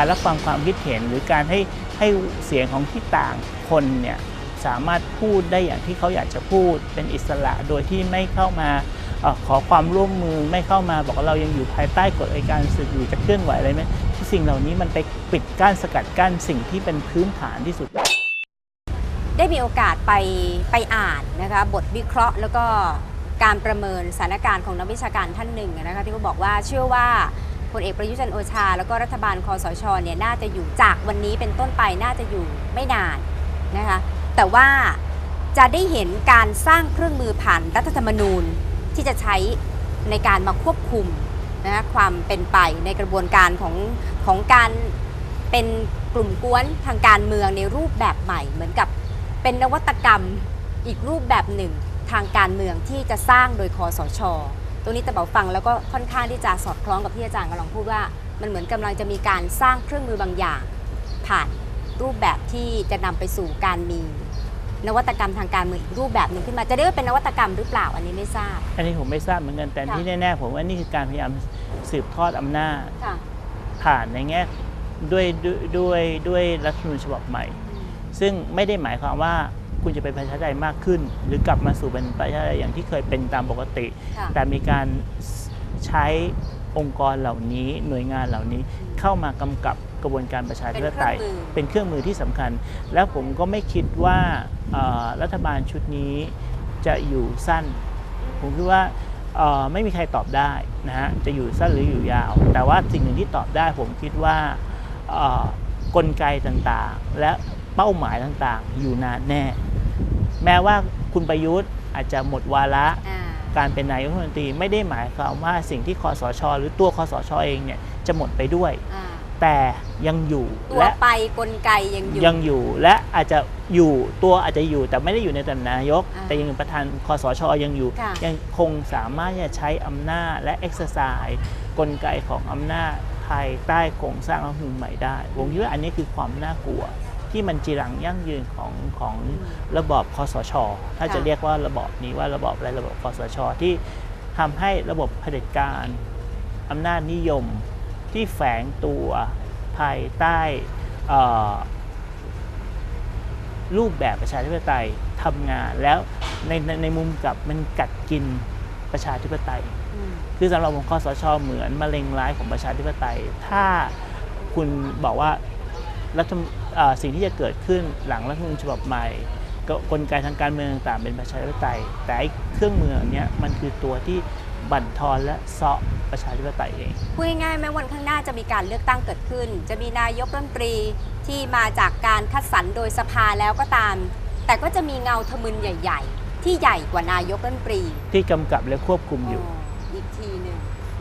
การรับฟังความคิดเห็น หรือการให้ให้เสียงของที่ต่างคนเนี่ยสามารถพูดได้อย่างที่เขาอยากจะพูดเป็นอิสระโดยที่ไม่เข้ามาออขอความร่วมมือไม่เข้ามาบอกว่าเรายังอยู่ภายใต้กฎอัยการศึกอยู่จะเคลื่อนไหวอะไรไหมที่สิ่งเหล่านี้มันไปปิดกั้นสกัดกั้นสิ่งที่เป็นพื้นฐานที่สุด ได้มีโอกาสไปไปอ่านนะคะบทวิเคราะห์แล้วก็การประเมินสถานการณ์ของนักวิชาการท่านหนึ่งนะคะที่เขาบอกว่าเชื่อว่า พลเอกประยุจันโอชา แล้วก็รัฐบาลคอสชเนี่ยน่าจะอยู่จากวันนี้เป็นต้นไปน่าจะอยู่ไม่นานนะคะแต่ว่าจะได้เห็นการสร้างเครื่องมือผ่านรัฐธรรมนูญที่จะใช้ในการมาควบคุมนะคะความเป็นไปในกระบวนการของของการเป็นกลุ่มกวนทางการเมืองในรูปแบบใหม่ เหมือนกับเป็นนวัตกรรมอีกรูปแบบหนึ่งทางการเมืองที่จะสร้างโดยคอสช ตรงนี้แต่เบาฟังแล้วก็ค่อนข้างที่จะสอดคล้องกับที่อาจารย์กำลังพูดว่า มันเหมือนกำลังจะมีการสร้างเครื่องมือบางอย่าง ผ่านรูปแบบที่จะนำไปสู่การมีนวัตกรรมทางการเมืองอีกรูปแบบหนึ่งขึ้นมาจะเรียกว่าเป็นนวัตกรรมหรือเปล่าอันนี้ไม่ทราบ อันนี้ผมไม่ทราบเหมือนกันแต่ค่ะที่แน่ๆผมว่านี่คือการพยายามสืบทอดอำนาจค่ะผ่านในแง่ด้วยด้วยด้วยด้วยรัฐธรรมนูญฉบับใหม่ ซึ่งไม่ได้หมายความว่า คุณจะเป็นประชาธิปไตยมากขึ้น หรือกลับมาสู่เป็นประชาธิปไตยอย่างที่เคยเป็นตามปกติ ค่ะ แต่มีการใช้องค์กรเหล่านี้หน่วยงานเหล่านี้เข้ามากำกับกระบวนการประชาธิปไตยเป็นเครื่องมือเป็นเครื่องมือที่สำคัญ แล้วผมก็ไม่คิดว่าเอ่อรัฐบาลชุดนี้จะอยู่สั้น ผมคิดว่าเอ่อไม่มีใครตอบได้นะฮะจะอยู่สั้นหรืออยู่ยาว แต่ว่าสิ่งหนึ่งที่ตอบได้ผมคิดว่าเอ่อกลไกต่างๆ และเป้าหมายต่างๆ อยู่นานแน่ แม้ว่าคุณประยุทธ์อาจจะหมดวาระอ่าการเป็นนายกรัฐมนตรีไม่ได้หมายความว่าสิ่งที่คอสช หรือตัวคอสชเองเนี่ยจะหมดไปด้วยอ่าแต่ยังอยู่ตัวและไปกลไกยังอยู่ ยังอยู่และอาจจะอยู่ตัวอาจจะอยู่แต่ไม่ได้อยู่ในตำแหน่งนายกอ่าแต่ยังประธานคอสชยังอยู่ ค่ะ ยังคงสามารถที่จะใช้อำนาจและ exercise กลไกของอำนาจภายใต้โครงสร้างรัฐธรรมนูญใหม่ได้ผมคิดว่าอันนี้คือความน่ากลัว ที่มันจีรังยั่งยืนของของระบอบคอสช ถ้าจะค่ะเรียกว่าระบอบนี้ว่าระบอบอะไรระบอบคอสช ที่ทำให้ระบบเผด็จการอำนาจนิยมที่แฝงตัวภายใต้เอ่อรูปแบบประชาธิปไตยทำงานแล้วในในในมุมกลับมันกัดกินประชาธิปไตยอืมคือสำหรับผมคอสชเหมือนมะเร็งร้ายของประชาธิปไตย ถ้าคุณบอกว่ารัฐธรรมเอ่อ สิ่งที่จะเกิดขึ้นหลังรัฐธรรมนูญฉบับใหม่ก็กลไกทางการเมืองต่างๆเป็นประชาธิปไตย แต่ไอ้เครื่องมืออันเนี้ยมันคือตัวที่บั่นทอนและเซาะประชาธิปไตยเองพูดง่ายๆแม้วันข้างหน้าจะมีการเลือกตั้งเกิดขึ้น จะมีนายกรัฐมนตรีที่มาจากการคัดสรรโดยสภาแล้วก็ตาม แต่ก็จะมีเงาทะมึนใหญ่ ๆ ที่ใหญ่กว่านายกรัฐมนตรี ที่กำกับและควบคุมอยู่อ๋ออีกทีหนึ่ง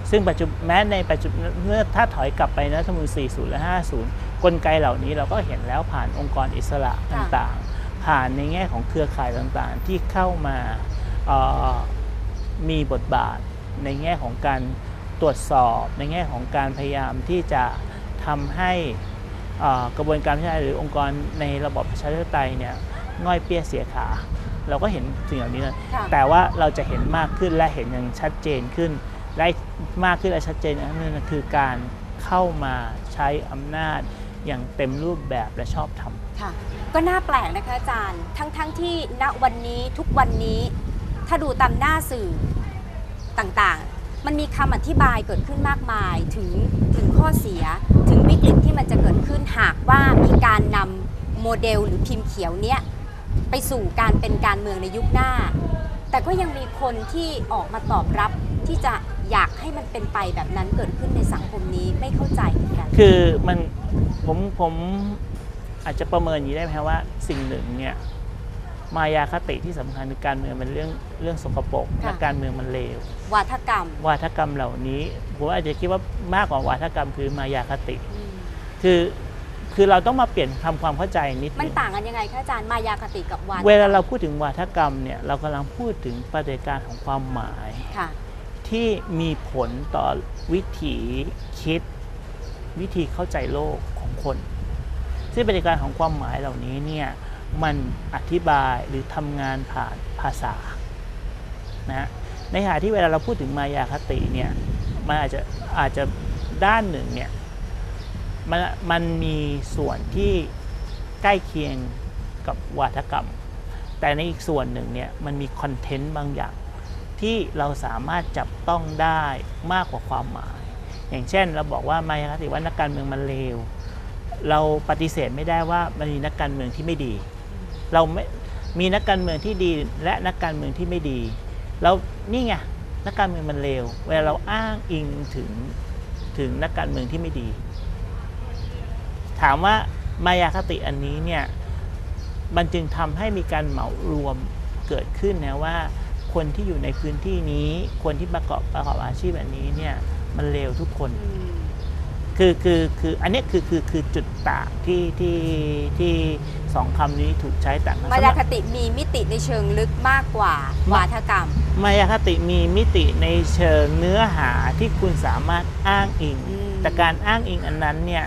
ซึ่งปัจจุบันแม้ในปัจจุบันเมื่อถ้าถอยกลับไปนะรัฐธรรมนูญ40 และ 50 กลไกเหล่านี้เราก็เห็นแล้วผ่านองค์กรอิสระต่างๆ ผ่านในแง่ของเครือข่ายต่างๆ ที่เข้ามาเอ่อมีบทบาทในแง่ของการตรวจสอบ ในแง่ของการพยายามที่จะทำให้เอ่อกระบวนการประชาธิปไตยหรือองค์กรในระบบประชาธิปไตยเนี่ยง่อยเปี้ยเสียขา เราก็เห็นสิ่งเหล่านี้นะค่ะแต่ว่าเราจะเห็นมากขึ้นและเห็นอย่างชัดเจนขึ้นและมากขึ้นและชัดเจนนั่นคือการเข้ามาใช้อำนาจ อย่างเต็มรูปแบบและชอบธรรมค่ะ ก็น่าแปลกนะคะอาจารย์ ทั้งๆทที่ณวันนี้ทุกวันนี้ ถ้าดูตามหน้าสื่อต่างๆ มันมีคำอธิบายเกิดขึ้นมากมายถึงถึงข้อเสียถึงวิกฤตที่มันจะเกิดขึ้นหากว่ามีการนำโมเดลหรือพิมพ์เขียวเนี้ยไปสู่การเป็นการเมืองในยุคหน้า แต่ก็ยังมีคนที่ออกมาตอบรับที่จะอยากให้มันเป็นไปแบบนั้นเกิดขึ้นในสังคมนี้ไม่เข้าใจเหมือนกัน คือมัน ผมผมอาจจะประเมินอย่างนี้ได้ไหมครับว่าสิ่งหนึ่งเนี่ยมายาคติที่สำคัญคือการเมืองมันเรื่องเรื่องสกปรกค่ะและการเมืองมันเลววาทกรรม วาทกรรมเหล่านี้ผมอาจจะคิดว่ามากกว่าวาทกรรมคือมายาคติอืมคือคือเราต้องมาเปลี่ยนทำความเข้าใจนิดมันนึงต่างกันยังไงคะอาจารย์มายาคติกับวาทกรรมเวลาเราพูดถึงวาทกรรมเนี่ยเรากำลังพูดถึงประเด็นการของความหมายค่ะที่มีผลต่อวิถีคิด วิธีเข้าใจโลกของ คน ซึ่งประเด็นการของความหมายเหล่านี้เนี่ยมันอธิบายหรือทำงานผ่านภาษานะในขณะที่เวลาเราพูดถึงมายาคติเนี่ยมันอาจจะอาจจะด้านหนึ่งเนี่ยมันมันมีส่วนที่ใกล้เคียงกับวาทกรรม แต่ในอีกส่วนหนึ่งเนี่ยมันมีคอนเทนต์บางอย่าง ที่เราสามารถจับต้องได้มากกว่าความหมาย อย่างเช่นเราบอกว่ามายาคติว่านักการเมืองมันเลว เราปฏิเสธไม่ได้ว่ามันมีนักการเมืองที่ไม่ดี เราไม่มีนักการเมืองที่ดีและนักการเมืองที่ไม่ดีแล้วนี่ไงนักการเมืองมันเลวเวลาเราอ้างอิงถึงถึงนักการเมืองที่ไม่ดี ถามว่ามายาคติอันนี้เนี่ยมันจึงทำให้มีการเหมารวมเกิดขึ้นนะว่า คนที่อยู่ในพื้นที่นี้ คนที่ประกอบประกอบอาชีพแบบนี้เนี่ยมันเลวทุกคน คือคือคืออันเนี้ยคือคือคือจุดต่างที่ที่ที่สองคำนี้ถูกใช้ต่างกันมายาคติมีมิติในเชิงลึกมากกว่าวาทกรรม มายาคติมีมิติในเชิงเนื้อหาที่คุณสามารถอ้างอิงอืมแต่การอ้างอิงอันนั้นเนี่ย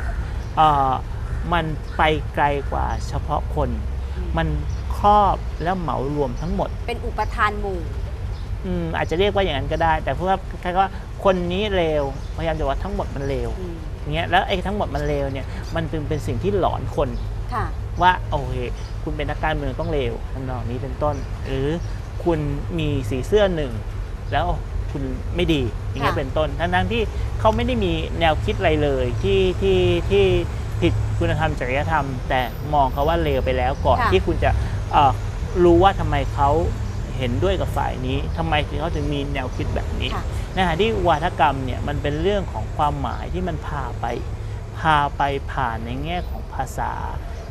เอ่อมันไปไกลกว่าเฉพาะคน มันครอบและเหมารวมทั้งหมด เป็นอุปทานหมู่อืมอาจจะเรียกว่าอย่างนั้นก็ได้ แต่เพราะว่าแค่ว่าคนนี้เลวพยายามจะว่าทั้งหมดมันเลวอืมอย่าง เงี้ยแล้วไอ้ทั้งหมดมันเลวเนี่ยมันจึงเป็นสิ่งที่หลอนคนค่ะว่าโอเคคุณเป็นนักการเมืองต้องเลวทำนองนี้เป็นต้น หรือคุณมีสีเสื้อหนึ่งแล้วคุณไม่ดีอย่างเงี้ยค่ะเป็นต้นทั้งทั้งๆที่เขาไม่ได้มีแนวคิดอะไรเลยที่ที่ที่ผิดคุณธรรมจริยธรรม แต่มองเขาว่าเลวไปแล้วก่อนค่ะที่คุณจะเอ่อรู้ว่าทำไมเขา เห็นด้วยกับฝ่ายนี้ทำไมถึงเขาถึงมีแนวคิดแบบนี้ค่ะนะฮะที่วาทกรรมเนี่ยมันเป็นเรื่องของความหมายที่มันพาไป พาไปผ่านในแง่ของภาษา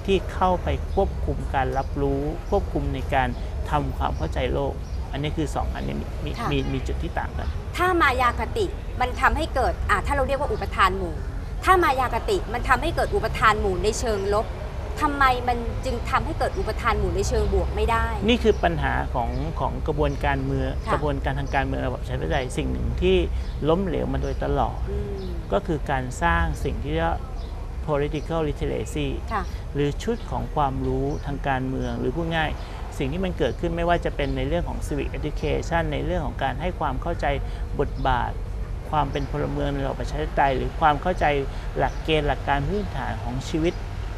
ที่เข้าไปควบคุมการรับรู้ ควบคุมในการทำความเข้าใจโลก อันนี้คือ 2 อันนี้มีมีค่ะมีมีจุดที่ต่างกัน ถ้ามายาคติมันทำให้เกิดอะถ้าเราเรียกว่าอุปทานหมู่ ถ้ามายาคติมันทำให้เกิดอุปทานหมู่ในเชิงลบ ทำไมมันจึงทำให้เกิดอุปทานหมู่ในเชิงบวกไม่ได้ นี่คือปัญหาของของกระบวนการเมืองค่ะ กระบวนการทางการเมืองระบบประชาธิปไตยสิ่งหนึ่งที่ล้มเหลวมาโดยตลอด อืมก็คือการสร้างสิ่งที่เรียกว่า political literacy ค่ะหรือชุดของความรู้ทางการเมืองหรือพูดง่าย สิ่งที่มันเกิดขึ้นไม่ว่าจะเป็นในเรื่องของ civic education ในเรื่องของการให้ความเข้าใจบทบาท ความเป็นพลเมืองในระบอบประชาธิปไตยหรือความเข้าใจหลักเกณฑ์หลักการพื้นฐานของชีวิต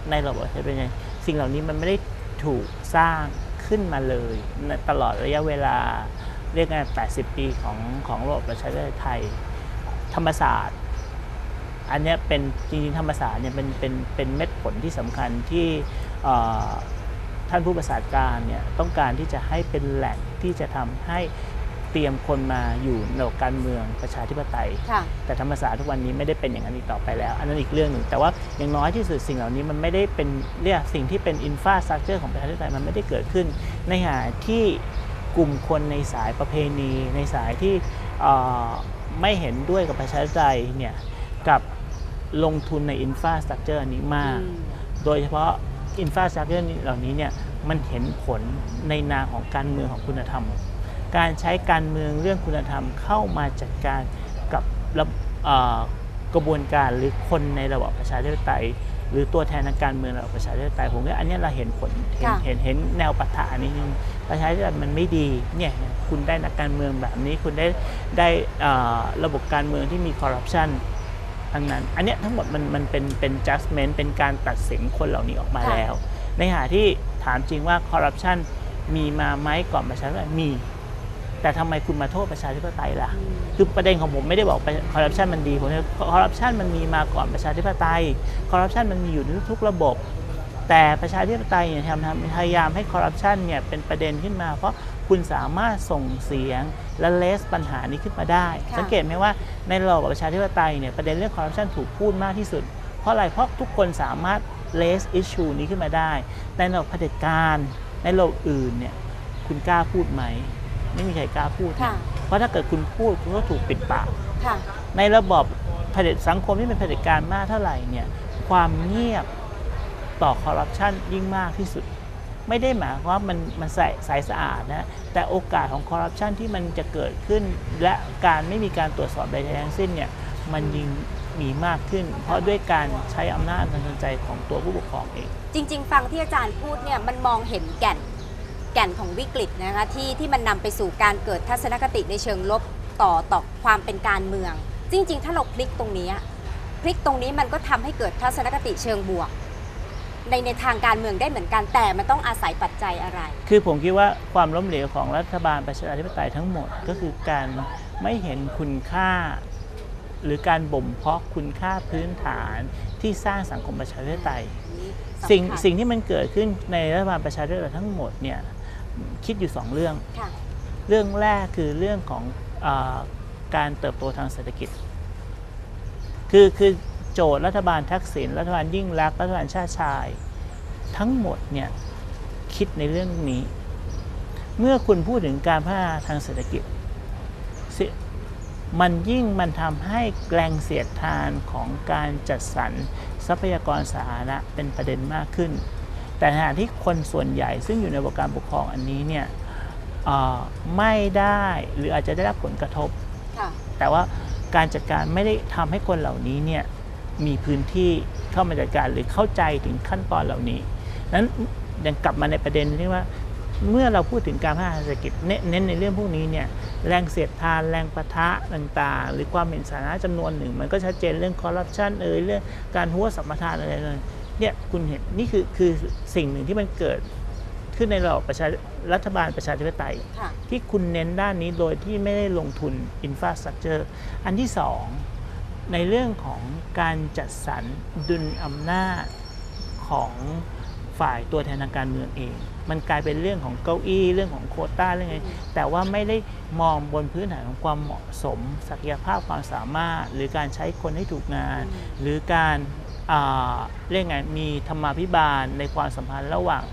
ในระบบประชาธิปไตยสิ่งเหล่านี้มันไม่ได้ถูกสร้างขึ้นมาเลยตลอดระยะเวลาเรียกง่ายๆ80 ปีของของระบบประชาธิปไตยไทย ธรรมศาสตร์ อันนี้เป็นจริงๆธรรมศาสตร์เนี่ยเป็นเป็นเป็นเม็ดผลที่สำคัญที่ท่านผู้ประสาทการเนี่ยต้องการที่จะให้เป็นแหล่งที่จะทำให้ เตรียมคนมาอยู่ในระบบการเมืองประชาธิปไตย ค่ะ แต่ธรรมศาสตร์ทุกวันนี้ไม่ได้เป็นอย่างนั้นอีกต่อไปแล้ว อันนั้นอีกเรื่องหนึ่งแต่ว่าอย่างน้อยที่สุดสิ่งเหล่านี้มันไม่ได้เป็นเรียกสิ่งที่เป็นอินฟาสตรักเจอร์ของประชาธิปไตยมันไม่ได้เกิดขึ้น ในขณะที่กลุ่มคนในสายประเพณี ในสายที่เอ่อไม่เห็นด้วยกับประชาธิปไตยเนี่ยกับลงทุนในอินฟาสตรักเจอร์นี้มากอืมโดยเฉพาะอินฟาสตรักเจอร์เหล่านี้เนี่ยมันเห็นผลในนามของการเมืองของคุณธรรม การใช้การเมืองเรื่องคุณธรรมเข้ามาจัดการกับระเอ่อกระบวนการหรือคนในระบอบประชาธิปไตย หรือตัวแทนทางการเมืองระบอบประชาธิปไตยผมว่าอันเนี้ยเราเห็นผลเห็นค่ะเห็นเห็นแนวปะทะนี้นึงประชาธิปไตยมันไม่ดีเนี่ยคุณได้นักการเมืองแบบนี้คุณได้ได้เอ่อระบบการเมืองที่มีคอร์รัปชันทั้งนั้น อันเนี้ยทั้งหมดมันมันเป็นเป็น judgment เป็นการตัดสินคนเหล่านี้ออกมาค่ะแล้ว ในขณะที่ถามจริงว่าคอร์รัปชันมีมาไหมก่อนประชาธิปไตยมี แต่ทำไมคุณมาโทษประชาธิปไตยล่ะอืมคือประเด็นของผมไม่ได้บอกคอร์รัปชันมันดีผมคอร์รัปชันมันมีมาก่อนประชาธิปไตยคอร์รัปชันมันมีอยู่ในทุกระบบ แต่ประชาธิปไตยเนี่ยทำทำพยายามให้คอร์รัปชันเนี่ยเป็นประเด็นขึ้นมา เพราะคุณสามารถส่งเสียงและเลสปัญหานี้ขึ้นมาได้ค่ะสังเกตไหมว่าในระบอบประชาธิปไตยเนี่ยประเด็นเรื่องคอร์รัปชันถูกพูดมากที่สุด เพราะอะไรเพราะทุกคนสามารถเลสอิชชูนี้ขึ้นมาได้ในระบบเผด็จการในระบบอื่นเนี่ยคุณกล้าพูดไหม ไม่มีใครกล้าพูดนะค่ะเพราะถ้าเกิดคุณพูดคุณก็ถูกปิดปาก ค่ะ ในระบอบเผด็จสังคมที่เป็นเผด็จการมากเท่าไหร่เนี่ยความเงียบต่อคอร์รัปชันยิ่งมากที่สุด ไม่ได้หมายความว่ามันมันใสใสสะอาดนะแต่โอกาสของคอร์รัปชันที่มันจะเกิดขึ้น และการไม่มีการตรวจสอบใดๆทั้งสิ้นเนี่ยมันยิ่งมีมากขึ้น เพราะด้วยการใช้อำนาจทางใจของตัวผู้ปกครองเอง จริง ๆ ฟังที่อาจารย์พูดเนี่ยมันมองเห็นแก่น แก่นของวิกฤตนะคะที่ที่มันนำไปสู่การเกิดทัศนคติในเชิงลบต่อต่อความเป็นการเมือง จริง ๆ ถ้าเราพลิกตรงนี้พลิกตรงนี้มันก็ทำให้เกิดทัศนคติเชิงบวก ในในทางการเมืองได้เหมือนกันแต่มันต้องอาศัยปัจจัยอะไร คือผมคิดว่าความล้มเหลวของรัฐบาลประชาธิปไตยทั้งหมดก็คือการไม่เห็นคุณค่า หรือการบ่มเพาะคุณค่าพื้นฐานที่สร้างสังคมประชาธิปไตยสิ่งสำคัญสิ่งที่มันเกิดขึ้นในรัฐบาลประชาธิปไตยทั้งหมดเนี่ย คิดอยู่สองเรื่อง ค่ะ เรื่องแรกคือเรื่องของอาการเติบโตทางเศรษฐกิจ คือคือโจทย์รัฐบาลทักษิณรัฐบาลยิ่งรักษณ์รัฐบาลชาติชาย ทั้งหมดเนี่ยคิดในเรื่องนี้ เมื่อคุณพูดถึงการพัฒนาทางเศรษฐกิจสิมันยิ่งมันทำให้แรงเสียดทานของการจัดสรรทรัพยากรสาธารณะเป็นประเด็นมากขึ้น แต่ขณะที่คนส่วนใหญ่ซึ่งอยู่ในระบบการปกครองอันนี้เนี่ยเอ่อไม่ได้หรืออาจจะได้รับผลกระทบค่ะแต่ว่าการจัดการไม่ได้ทำให้คนเหล่านี้เนี่ยมีพื้นที่เข้ามาจัดการหรือเข้าใจถึงขั้นตอนเหล่านี้นั้นยังกลับมาในประเด็นที่ว่าเมื่อเราพูดถึงการพัฒนาเศรษฐกิจเน้นเน้นในเรื่องพวกนี้เนี่ยแรงเสียดทานแรงประทะต่างๆ หรือความเห็นสาธารณะจำนวนหนึ่ง มันก็ชัดเจนเรื่องคอร์รัปชันเอ่ยเรื่องการหัวสัมปทานอะไรเลย เนี่ยคุณเห็นนี่คือคือสิ่งหนึ่งที่มันเกิดขึ้นในระบอบประชารัฐบาลประชาธิปไตยค่ะที่คุณเน้นด้านนี้โดยที่ไม่ได้ลงทุนอินฟ a สตรักเจอร์อันที่สองในเรื่องของการจัดสรรดุลอำนาจของฝ่ายตัวแทนทางการเมืองเอง มันกลายเป็นเรื่องของเก้าอี้เรื่องของโควต้าเรื่องไงแต่ว่าไม่ได้มองบนพื้นฐานของความเหมาะสม ศักยภาพความสามารถ หรือการใช้คนให้ถูกงาน หรือการอ่า เรียกไงมีธรรมาภิบาลในความสัมพันธ์ระหว่าง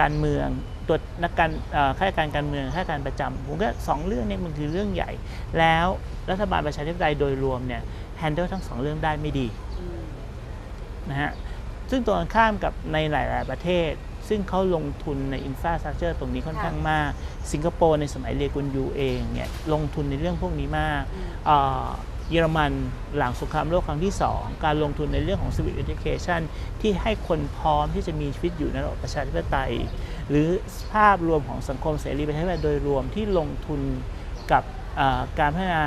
การเมืองตัวนักการเอ่อข้าราชการการเมืองข้าราชการประจำผมก็สองเรื่องเนี้มันคือเรื่องใหญ่ แล้วรัฐบาลประชาธิปไตยโดยรวมเนี่ยแฮนเดิลทั้งสองเรื่องได้ไม่ดีอืมนะฮะซึ่งตรงกันข้ามกับในหลาย ๆ ประเทศ ซึ่งเขาลงทุนในอินฟ a สตรักเจอร์ตรงนี้ค่อนข้างมาก สิงคโปร์ในสมัยเรียกุนยูเองเนี่ยลงทุนในเรื่องพวกนี้มากอืม เอ่อเยอรมันหลังสงครามโลกครั้งที่ 2 การลงทุนในเรื่องของ civic education ที่ให้คนพร้อมที่จะมีชีวิตอยู่ในระบอบประชาธิปไตย หรือภาพรวมของสังคมเสรีประชาธิปไตยโดยรวมที่ลงทุนกับเอ่อการพัฒนา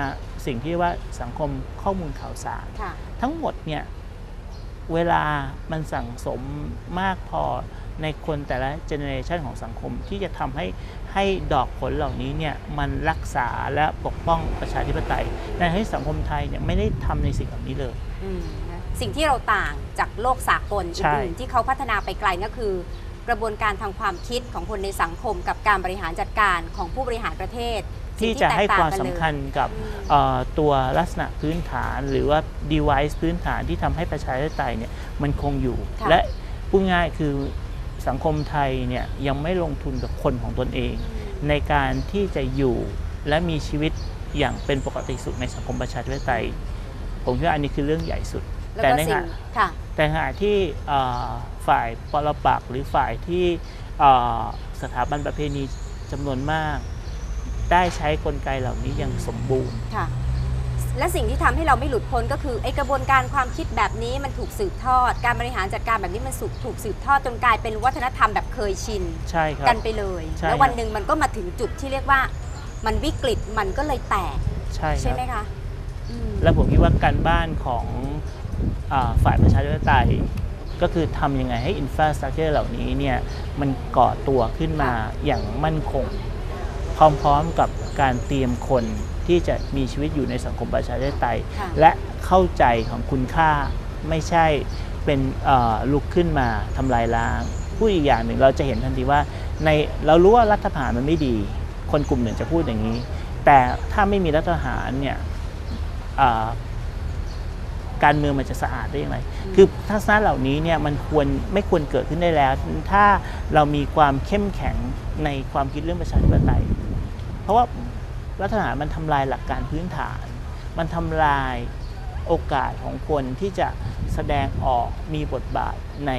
สิ่งที่เรียกว่าสังคมข้อมูลข่าวสารค่ะทั้งหมดเนี่ยเวลามันสั่งสมมากพอ ในคนแต่ละเจเนอเรชันของสังคมที่จะทำให้ให้ดอกผลเหล่านี้เนี่ยมันรักษาและปกป้องประชาธิปไตยในขณะที่สังคมไทยเนี่ยไม่ได้ทำในสิ่งเหล่านี้เลย อืมนะสิ่งที่เราต่างจากโลกสากลใช่ อื่นๆที่เขาพัฒนาไปไกลก็คือ กระบวนการทางความคิดของคนในสังคม กับการบริหารจัดการของผู้บริหารประเทศสิ่ที่งจะให้แตกความต่งสำกันเลยคัญกับอืมเอ่อตัวลักษณะพื้นฐานหรือว่า device พื้นฐานที่ทำให้ประชาธิปไตยเนี่ยมันคงอยู่ ค่ะ และพูดง่ายคือ สังคมไทยเนี่ยยังไม่ลงทุนกับคนของตนเอง ในการที่จะอยู่และมีชีวิตอย่างเป็นปกติสุขในสังคมประชาธิปไตย ผมคิดว่าอันนี้คือเรื่องใหญ่สุดแล้วแต่ก็ในสิ่ขงณะค่ะแต่ขณะที่เอ่อฝ่ายปรปักษ์หรือฝ่ายที่เอ่อสถาบันประเพณีจำนวนมาก ได้ใช้กลไกเหล่านี้อย่างสมบูรณ์ค่ะ และสิ่งที่ทำให้เราไม่หลุดพ้นก็คือไอกระบวนการความคิดแบบนี้มันถูกสืบทอด การบริหารจัดการแบบนี้มันสุกถูกสืบทอดจนกลายเป็นวัฒนธรรมแบบเคยชินใช่ครับกันไปเลยใช่แล้ววันหนึ่งมันก็มาถึงจุดที่เรียกว่ามันวิกฤตมันก็เลยแตกใช่คใช่รับไหมคะอืมและผมคิดว่าการบ้านของอาฝ่ายประชาธิปไตยก็คือทำยังไงให้อินฟ a สตรั c เจอร์เหล่านี้เนี่ยมันก่อตัวขึ้นมาอย่างมั่นคง พร้อมๆกับการเตรียมคน ที่จะมีชีวิตอยู่ในสังคมประชาธิปไตย ค่ะ และเข้าใจของคุณค่าไม่ใช่เป็นเอ่อลุกขึ้นมาทำลายล้างพูดอีกอย่างหนึ่งเราจะเห็นทันทีว่าในเรารู้ว่ารัฐประหารมันไม่ดี คนกลุ่มหนึ่งจะพูดอย่างนี้ แต่ถ้าไม่มีรัฐประหารเนี่ยเอ่อการเมืองมันจะสะอาดได้อย่างไร คือทัศนะเหล่านี้เนี่ยมันควรไม่ควรเกิดขึ้นได้แล้ว ถ้าเรามีความเข้มแข็งในความคิดเรื่องประชาธิปไตย เพราะว่า รัฐประหารมันทำลายหลักการพื้นฐาน มันทำลายโอกาสของคนที่จะแสดงออกมีบทบาทใน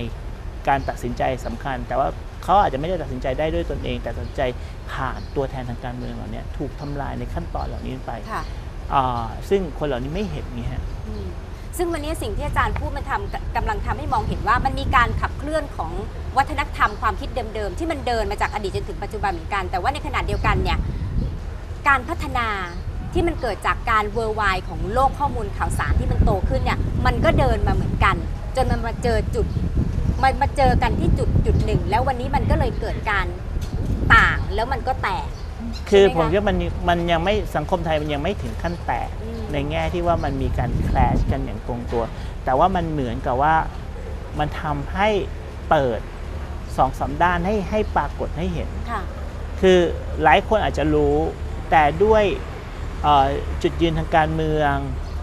การตัดสินใจสำคัญ แต่ว่าเขาอาจจะไม่ได้ตัดสินใจได้ด้วยตนเอง แต่ตัดสินใจผ่านตัวแทนทางการเมืองเหล่านี้ถูกทำลายในขั้นตอนเหล่านี้ไปค่ะอ่าซึ่งคนเหล่านี้ไม่เห็นนี่ฮะอืมซึ่งวันนี้สิ่งที่อาจารย์พูดมันทำกำลังทำให้มองเห็นว่ามันมีการขับเคลื่อนของวัฒนธรรมความคิดเดิมๆ ที่มันเดินมาจากอดีตจนถึงปัจจุบันเหมือนกัน แต่ว่าในขณะเดียวกันเนี่ย การพัฒนาที่มันเกิดจากการเวอร์ไวของโลกข้อมูลข่าวสารที่มันโตขึ้นเนี่ยมันก็เดินมาเหมือนกัน จนมันมาเจอจุดมันมาเจอกันที่จุดจุดหนึ่ง แล้ววันนี้มันก็เลยเกิดการต่างแล้วมันก็แตก คือใช่ไหมคะผมคิดว่ามันมันยังไม่สังคมไทยมันยังไม่ถึงขั้นแตกอืมในแง่ที่ว่ามันมีการแคลชกันอย่างตรงตัว แต่ว่ามันเหมือนกับว่ามันทำให้เปิดสองสามด้านให้ให้ปรากฏให้เห็นค่ะคือหลายคนอาจจะรู้ แต่ด้วยเอ่อจุดยืนทางการเมือง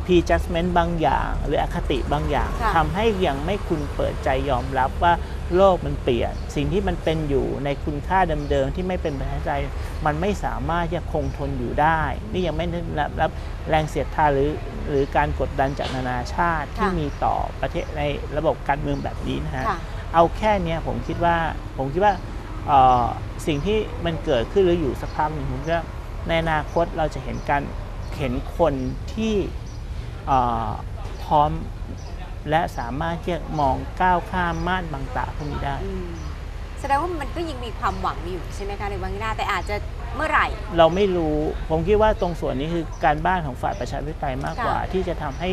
prejudgment บางอย่าง หรืออคติบางอย่างค่ะทำให้ยังไม่คุณเปิดใจยอมรับว่าโลกมันเปลี่ยน สิ่งที่มันเป็นอยู่ในคุณค่าเดิมๆที่ไม่เป็นประชาธิปไตยมันไม่สามารถจะคงทนอยู่ได้ นี่ยังไม่ได้รับรับแรงเสียดทานหรือหรือการกดดันจากนานาชาติที่ค่ะมีต่อประเทศในระบบการเมืองแบบนี้นะฮะค่ะเอาแค่เนี้ยผมคิดว่าผมคิดว่าเอ่อสิ่งที่มันเกิดขึ้นหรืออยู่สักพักหนึ่งผมคิดว่า ในอนาคตเราจะเห็นการเห็นคนที่เอ่อพร้อมและสามารถที่จะมองก้าวข้ามม่านบางตาพวกนี้ได้อืมแสดงว่ามันก็ยังมีความหวังอยู่ใช่ไหมคะในวันข้างหน้าแต่อาจจะเมื่อไหร่ เราไม่รู้ผมคิดว่าตรงส่วนนี้คือการบ้านของฝ่ายประชาธิปไตยมากกว่าค่ะที่จะทำให้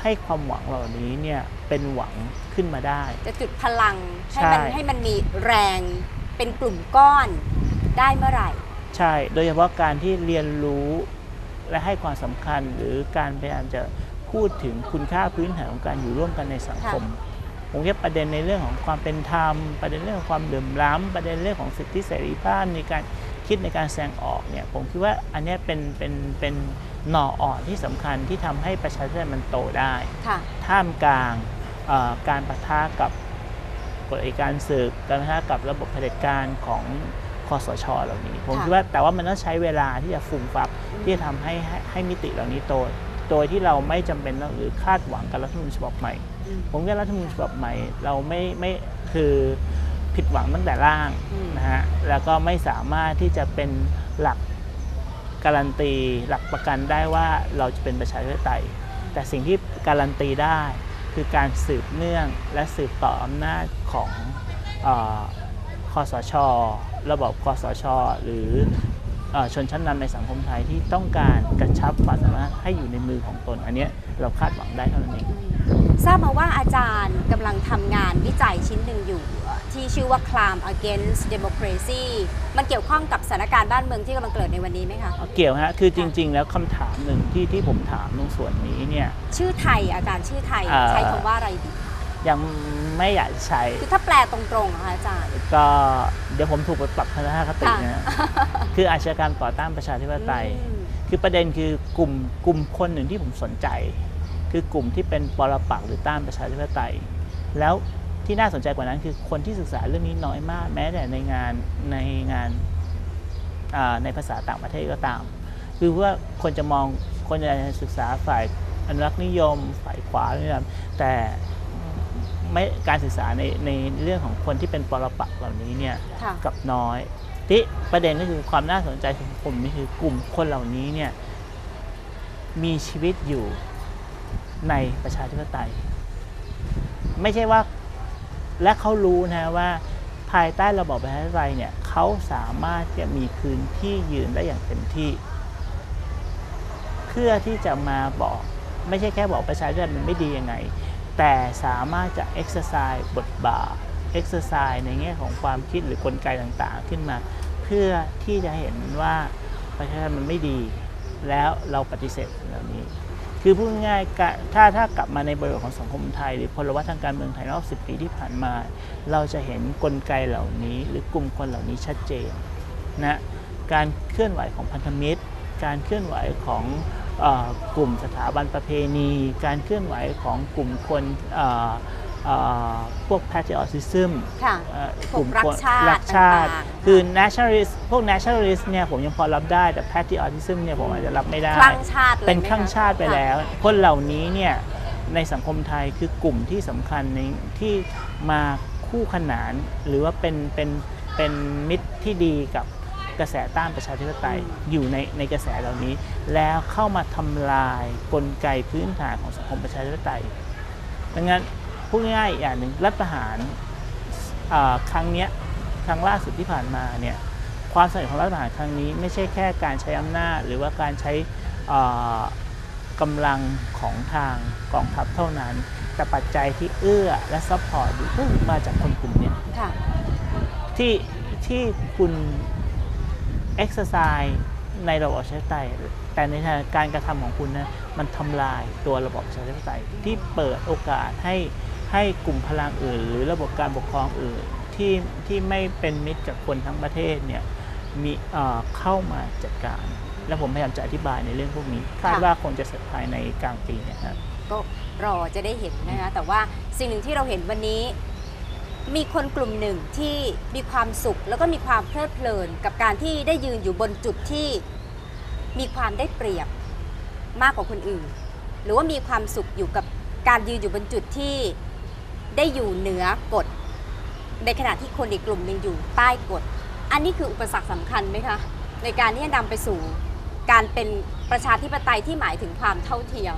ให้ความหวังเหล่านี้เนี่ยเป็นหวังขึ้นมาได้ จะจุดพลังให้ใช่มันให้มันมีแรงเป็นกลุ่มก้อนได้เมื่อไหร่ ใช่ โดยเฉพาะการที่เรียนรู้และให้ความสำคัญหรือการพยายามจะพูดถึงคุณค่าพื้นฐานของการอยู่ร่วมกันในสังคมผมคิดว่าประเด็นในเรื่องของความเป็นธรรม ประเด็นเรื่องของความเดือมล้ำประเด็นเรื่องของสิทธิเสรีภาพในการคิดในการแสดงออกเนี่ยผมคิดว่าอันเนี้ยเป็นเป็นเป็นหน่ออ่อนที่สำคัญที่ทำให้ประชาธิปไตยมันโตได้ค่ะท่ามกลางเอ่อการปะทะกับกฎอัยการศึกการปะทะกับระบบเผด็จการของ คอสชเหล่านี้ ผมค่ะคิดว่าแต่ว่ามันต้องใช้เวลาที่จะฟูมฟักที่จะทำให้ให้ให้มิติเหล่านี้โตโดยที่เราไม่จำเป็นต้องหรือคาดหวังกับรัฐธรรมนูญฉบับใหม่อืมผมว่ารัฐธรรมนูญฉบับใหม่ เราไม่ไม่คือผิดหวังตั้งแต่ร่างอืมนะฮะแล้วก็ไม่สามารถที่จะเป็นหลักการันตี หลักประกันได้ว่าเราจะเป็นประชาธิปไตย แต่สิ่งที่การันตีได้ คือการสืบเนื่องและสืบต่ออำนาจของเออคอสช ระบบคอสช หรือเออชนชั้นนำในสังคมไทยที่ต้องการกระชับความสามารถให้อยู่ในมือของตน อันเนี้ยเราคาดหวังได้เท่านั้นเองทราบมาว่าอาจารย์กำลังทำงานวิจัยชิ้นหนึ่งอยู่ ที่ชื่อว่า Climb Against Democracy มันเกี่ยวข้องกับสถานการณ์บ้านเมืองที่กำลังเกิดในวันนี้ไหมคะ เกี่ยวฮะ คือจริง ๆ แล้วคำถามหนึ่งที่ที่ผมถามตรงส่วนนี้เนี่ย ชื่อไทยอาจารย์ชื่อไทยอ่าใช้คำว่าอะไรดี ยังไม่อยากใช้คือถ้าแปลตรงๆนะคะอาจารย์ ก็เดี๋ยวผมถูกปรับทัศนคติค่ะนะฮะคืออาชญากรรมต่อต้านประชาธิปไตยอืมคือประเด็นคือกลุ่มกลุ่มคนหนึ่งที่ผมสนใจ คือกลุ่มที่เป็นปรปักษ์หรือต้านประชาธิปไตย แล้วที่น่าสนใจกว่านั้นคือคนที่ศึกษาเรื่องนี้น้อยมาก แม้แต่ในงานในงานอ่าในภาษาต่างประเทศก็ตาม คือว่าคนจะมองคนจะศึกษาฝ่ายอนุรักษ์นิยม ฝ่ายขวานี่นะแต่ ไม่การศึกษาในในเรื่องของคนที่เป็นปรปักษ์เหล่านี้เนี่ยค่ะ กับน้อยที่ประเด็นก็คือความน่าสนใจของผมนี่คือกลุ่มคนเหล่านี้เนี่ยมีชีวิตอยู่ในประชาธิปไตย ไม่ใช่ว่าและเขารู้นะว่าภายใต้ระบอบประชาธิปไตยเนี่ยเขาสามารถจะมีพื้นที่ยืนได้อย่างเต็มที่ เพื่อที่จะมาบอกไม่ใช่แค่บอกประชาธิปไตยมันไม่ดียังไง แต่สามารถจะ exercise บทบาท exercise ในแง่ของความคิดหรือกลไกต่างๆ ขึ้นมา เพื่อที่จะเห็นว่าประชาธิปไตยมันไม่ดี แล้วเราปฏิเสธเหล่านี้ คือพูดง่ายๆถ้าถ้ากลับมาในบริบทของสังคมไทย หรือพลวัตทางการเมืองไทยรอบ10 ปีที่ผ่านมา เราจะเห็นกลไกเหล่านี้ หรือกลุ่มคนเหล่านี้ชัดเจนนะการเคลื่อนไหวของพันธมิตร การเคลื่อนไหวของ กลุ่มสถาบันประเพณี การเคลื่อนไหวของกลุ่มคนเอ่อเอ่อพวก patriotism ค่ะเอ่อพวกรักชาติรักชาติต่างๆคือ nationalist พวก nationalist เนี่ยผมยังพอรับได้แต่ patriotism เนี่ยผมอาจจะรับไม่ได้คลั่งชาติเลยเป็นไหมข้างคะชาติไปค่ะแล้ว คนเหล่านี้เนี่ยในสังคมไทยคือกลุ่มที่สำคัญในที่มาคู่ขนาน หรือว่าเป็นเป็นเป็นมิตรที่ดีกับ กระแสต้านประชาธิปไตยอยู่ในในกระแสเหล่านี้ แล้วเข้ามาทำลายกลไกพื้นฐานของสังคมประชาธิปไตยดังนั้นพูดง่ายๆอย่างหนึ่งรัฐประหารอ่าครั้งเนี้ยครั้งล่าสุดที่ผ่านมาเนี่ยความสำเร็จของรัฐประหารครั้งนี้ ไม่ใช่แค่การใช้อำนาจ หรือว่าการใช้เอ่อกำลังของทางกองทัพเท่านั้น แต่ปัจจัยที่เอื้อและซัพพอร์ตอยู่ก็มาจากคนกลุ่มเนี้ยค่ะที่ที่คุณ exercise ในระบอบประชาธิปไตย แต่ในทางการกระทำของคุณนะมันทำลายตัวระบอบประชาธิปไตยที่เปิดโอกาสให้ให้กลุ่มพลังอื่น หรือระบบการปกครองอื่นที่ที่ไม่เป็นมิตรกับคนทั้งประเทศเนี่ยมีเอ่อเข้ามาจัดการ และผมพยายามจะอธิบายในเรื่องพวกนี้คาดค่ะว่าคงจะเสร็จภายในกลางปีเนะครับก็รอจะได้เห็นนะคะแต่ว่าสิ่งหนึ่งที่เราเห็นวันนี้ มีคนกลุ่มหนึ่งที่มีความสุขแล้วก็มีความเพลิดเพลิน กับการที่ได้ยืนอยู่บนจุดที่มีความได้เปรียบมากกว่าคนอื่น หรือว่ามีความสุขอยู่กับการยืนอยู่บนจุดที่ได้อยู่เหนือกฎในขณะที่คนอีกกลุ่มหนึ่งอยู่ใต้กฎ อันนี้คืออุปสรรคสำคัญไหมคะ ในการที่จะนำไปสู่การเป็นประชาธิปไตยที่หมายถึงความเท่าเทียม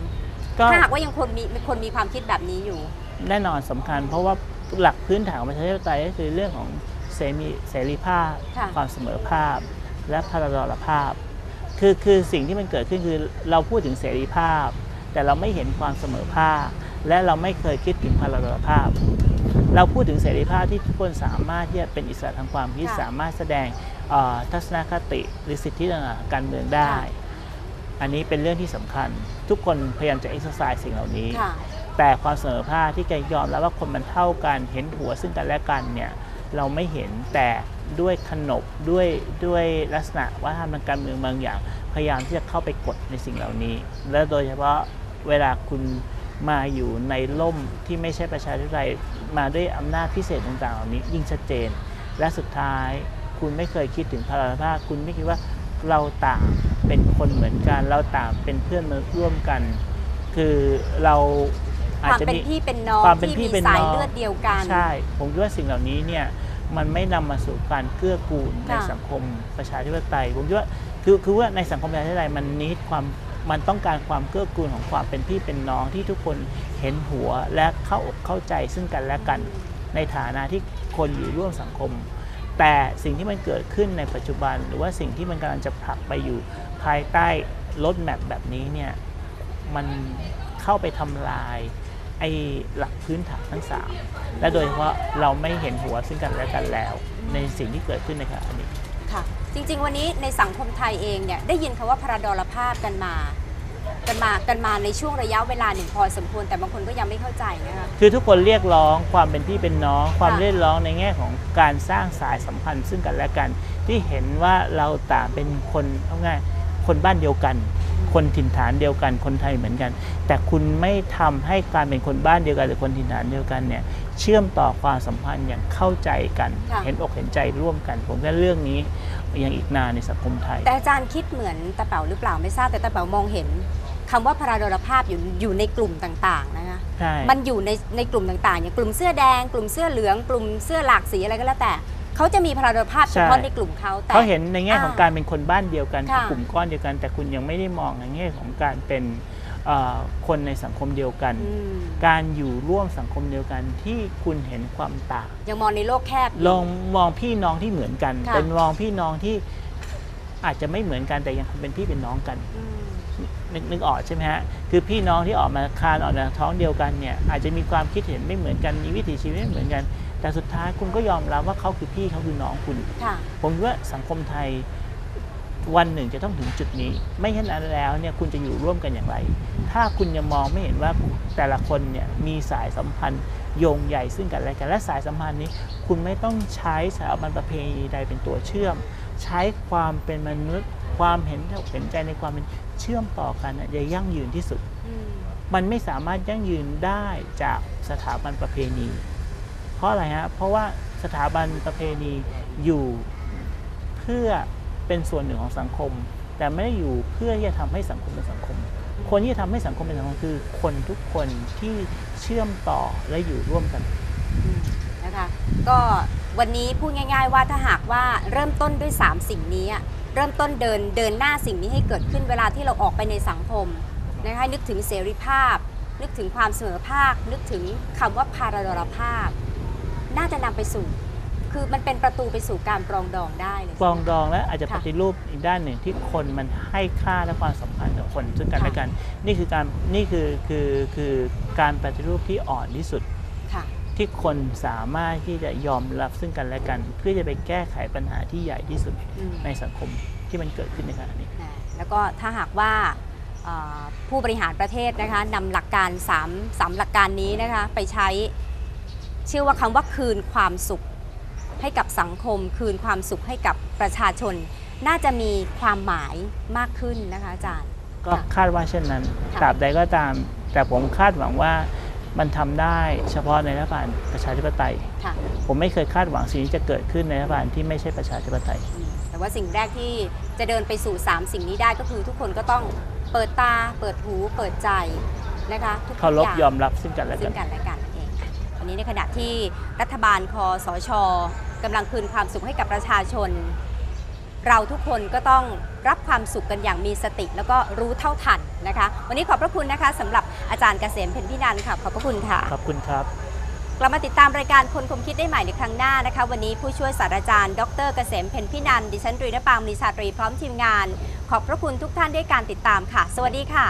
ก็ถ้าหากว่ายังคนมีมีคนมีความคิดแบบนี้อยู่ แน่นอนสำคัญ เพราะว่า หลักพื้นฐานของประชาธิปไตยก็คือเรื่องของเสรีเสรีภาพ ค่ะ ความเสมอภาพ และพลดรภาพ คือคือสิ่งที่มันเกิดขึ้นคือเราพูดถึงเสรีภาพ แต่เราไม่เห็นความเสมอภาค และเราไม่เคยคิดถึงพลดรภาพ เราพูดถึงเสรีภาพที่ทุกคนสามารถที่จะเป็นอิสระทางความคิดค่ะสามารถแสดงเอ่อทัศนคติหรือสิทธิต่างๆการเมืองได้อันนี้เป็นเรื่องที่สำคัญ ทุกคนพยายามจะ exercise สิ่งเหล่านี้ ค่ะ แต่ความเสมอภาคที่แกยอมแล้วว่าคนมันเท่ากันเห็นหัวซึ่งกันและกันเนี่ยเราไม่เห็นแต่ด้วยขนบด้วยด้วยลักษณะวัฒนธรรมทางการเมืองบางอย่าง พยายามที่จะเข้าไปกดในสิ่งเหล่านี้ และโดยเฉพาะเวลาคุณมาอยู่ในล่มที่ไม่ใช่ประชาธิปไตยมาด้วยอำนาจพิเศษต่างๆเหล่านี้ ยิ่งชัดเจน และสุดท้ายคุณไม่เคยคิดถึงพลภาคคุณไม่คิดว่าเราต่างเป็นคนเหมือนกัน เราต่างเป็นเพื่อนมนุษย์ร่วมกัน คือเรา คอาจวามจะเป็นมีพี่เป็นน้องความเป็นที่พี่มีเป็นสายน้องเลือดเดียวกัน ใช่ ผมคิดว่าสิ่งเหล่านี้เนี่ยมันไม่นำมาสู่การเกื้อกูลในค่ะสังคมประชาธิปไตยผมคิดว่าคือคือว่าในสังคมประชาธิปไตยมันนิดความมันต้องการความเกื้อกูลของความเป็นพี่เป็นน้องที่ทุกคนเห็นหัวและเข้าอกเข้าใจซึ่งกันและกันในฐานะที่คนอยู่ร่วมสังคม แต่สิ่งที่มันเกิดขึ้นในปัจจุบัน หรือว่าสิ่งที่มันกำลังจะผลักไปอยู่ภายใต้รถแมพแบบนี้เนี่ยมันเข้าไปทำลาย ไอ้หลักพื้นฐานทั้งสามและโดยเฉพาะเราไม่เห็นหัวซึ่งกันและกันแล้ว ในสิ่งที่เกิดขึ้นในขณะนี้ค่ะ จริง ๆ วันนี้ในสังคมไทยเองเนี่ยได้ยินคำว่าพระดรภาพกันมา กันมากันมาในช่วงระยะเวลาหนึ่งพอสมควรแต่บางคนก็ยังไม่เข้าใจนะคะคือทุกคนเรียกร้องความเป็นพี่เป็นน้อง ความค่ะเรียกร้องในแง่ของการสร้างสายสัมพันธ์ซึ่งกันและกัน ที่เห็นว่าเราต่างเป็นคนเอาง่ายคนบ้านเดียวกัน คนถิ่นฐานเดียวกันคนไทยเหมือนกัน แต่คุณไม่ทำให้การเป็นคนบ้านเดียวกันหรือคนถิ่นฐานเดียวกันเนี่ยเชื่อมต่อความสัมพันธ์อย่างเข้าใจกันค่ะเห็นอกเห็นใจร่วมกัน ผมว่าเรื่องนี้ยังอีกนานในสังคมไทย แต่อาจารย์คิดเหมือนตะเป๋าหรือเปล่าไม่ทราบแต่ตะเป๋ามองเห็นคำว่าพระดรภาพอยู่อยู่ในกลุ่มต่าง ๆ นะคะใช่มันอยู่ในในกลุ่มต่างๆอย่างกลุ่มเสื้อแดง กลุ่มเสื้อเหลือง กลุ่มเสื้อหลากสีอะไรก็แล้วแต่ เขาจะมีพระดรภาพเฉพาะในกลุ่มเขาแต่เขาเห็นในแง่ของอ่าการเป็นคนบ้านเดียวกันค่ะกลุ่มก้อนเดียวกัน แต่คุณยังไม่ได้มองในแง่ของการเป็นเอ่อคนในสังคมเดียวกันอืมการอยู่ร่วมสังคมเดียวกันที่คุณเห็นความต่างยังมองในโลกแคบยู่ลองมองพี่น้องที่เหมือนกันค่ะเป็นมองพี่น้องที่อาจจะไม่เหมือนกันแต่ยังคงเป็นพี่เป็นน้องกันอืมนึกนึกออกใช่ไหมฮะคือพี่น้องที่ออกมาคลานออกมาท้องเดียวกันเนี่ยอาจจะมีความคิดเห็นไม่เหมือนกันมีวิถีชีวิตไม่เหมือนกัน แต่สุดท้ายคุณก็ยอมรับว่าเขาคือพี่เขาคือน้องคุณค่ะผมคิดว่าสังคมไทยวันหนึ่งจะต้องถึงจุดนี้ ไม่เช่นนั้นแล้วเนี่ยคุณจะอยู่ร่วมกันอย่างไร ถ้าคุณยังมองไม่เห็นว่าแต่ละคนเนี่ยมีสายสัมพันธ์โยงใหญ่ซึ่งกันและกันและสายสัมพันธ์นี้ คุณไม่ต้องใช้สถาบันประเพณีใดเป็นตัวเชื่อม ใช้ความเป็นมนุษย์ ความเห็นอกเห็นใจในความเป็นเชื่อมต่อกันน่ะจะยั่งยืนที่สุดอืมมันไม่สามารถยั่งยืนได้จากสถาบันประเพณี เพราะอะไรฮะ เพราะว่าสถาบันประเพณีอยู่เพื่อเป็นส่วนหนึ่งของสังคม แต่ไม่ได้อยู่เพื่อที่จะทำให้สังคมเป็นสังคม คนที่จะทำให้สังคมเป็นสังคมคือ คนทุกคนที่เชื่อมต่อและอยู่ร่วมกันนะคะก็วันนี้พูดง่าย ๆ ว่าถ้าหากว่าเริ่มต้นด้วย 3 สิ่งนี้เริ่มต้นเดินเดินหน้าสิ่งนี้ให้เกิดขึ้นเวลาที่เราออกไปในสังคมนะคะนึกถึงเสรีภาพ นึกถึงความเสมอภาค นึกถึงคำว่าพาราดรภาพ น่าจะนำไปสู่คคือมันเป็นประตูไปสู่การปรองดองได้เลย ปรองดองและอาจจะค่ะปฏิรูปอีกด้านหนึ่งที่คนมันให้ค่าและความสัมพันธ์กับคนซึ่งกันค่ะและกัน นี่คือการนี่คือคือคือการปฏิรูปที่อ่อนที่สุด ค่ะ ที่คนสามารถที่จะยอมรับซึ่งกันและกัน เพื่อจะไปแก้ไขปัญหาที่ใหญ่ที่สุดอืม ในสังคมที่มันเกิดขึ้นในขณะนี้ นะแล้วก็ถ้าหากว่าเอ่อผู้บริหารประเทศนะคะนำหลักการ3 3หลักการนี้นะคะไปใช้เชื่อว่าคำว่าคืนความสุข ให้กับสังคม คืนความสุขให้กับประชาชน น่าจะมีความหมายมากขึ้นนะคะอาจารย์ ก็ค่ะคาดว่าเช่นนั้นค่ะตราบใดก็ตาม แต่ผมคาดหวังว่ามันทำได้เฉพาะในรัฐบาลประชาธิปไตยค่ะผมไม่เคยคาดหวังสิ่งที่จะเกิดขึ้นในรัฐบาลที่ไม่ใช่ประชาธิปไตยอืมแต่ว่าสิ่งแรกที่จะเดินไปสู่ 3 สิ่งนี้ได้ก็คือทุกคนก็ต้องเปิดตา เปิดหู เปิดใจนะคะทุกๆเคารพงยอมรับซึ่งกันและซึ่กังนกั นและกันนั่นเองค่ะวันนี้ในขณะที่รัฐบาลคอสชกำลังคืนความสุขให้กับประชาชน เราทุกคนก็ต้องรับความสุขกันอย่างมีสติแล้วก็รู้เท่าทันนะคะ วันนี้ขอบพระคุณนะคะสำหรับอาจารย์เกษมเพ็ญพินันท์ค่ะขอบพระคุณค่ะ ขอบคุณครับ กลับมาติดตามรายการคนคมคิดได้ใหม่ในครั้งหน้านะคะ วันนี้ผู้ช่วยศาสตราจารย์ ดรเกษมเพ็ญพินันท์ดิฉันตรีนปางมณีชาตรีพร้อมทีมงาน ขอบพระคุณทุกท่านด้วยการติดตามค่ะ สวัสดีค่ะ